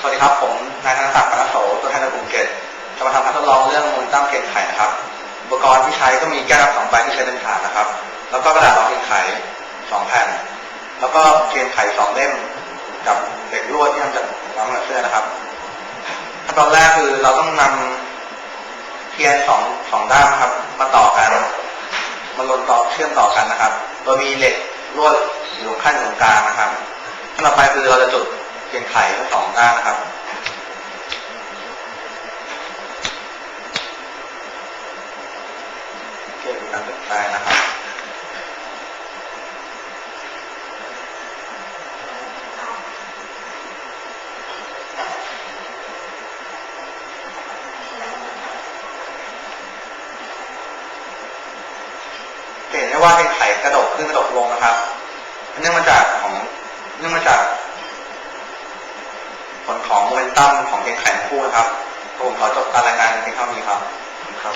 สวัสดีครับ ผมนายธนศักดิ์ปนโสตัวแทนจากกรุงเกตจะมาทำการทดลองเรื่องมูลตั้งเกณฑ์ไข่นะครับ อุปกรณ์ที่ใช้ก็มีแก้วสองใบที่ใช้เป็นฐานนะครับ แล้วก็กระดาษรองเกณฑ์ไขสองแผ่น แล้วก็เกณฑ์ไขสองเล่มกับเหล็กลวดที่ทำจากน้องเสื้อนะครับขั้นตอนแรกคือเราต้องนำเทียนสองสองด้านนะครับ มาต่อกันมาลนต่อเชื่อมต่อกันนะครับ โดยมีเหล็กลวดอยู่ขั้นตรงกลางนะครับขั้นต่อไปคือเราจะจุด เทียนไข่ทั้งสองด้านนะครับ เกี่ยวกับการจุดไฟนะครับ เห็นได้ว่าเป็นไข่กระดกขึ้นกระดกลงนะครับเนื่องมาจากของเนื่องมาจาก ผลของโมเมนตัมของเกณฑ์ไข่งคู่นะครับผมขอจบการรายงานเพียงเท่านี้ครับขอบคุณครับ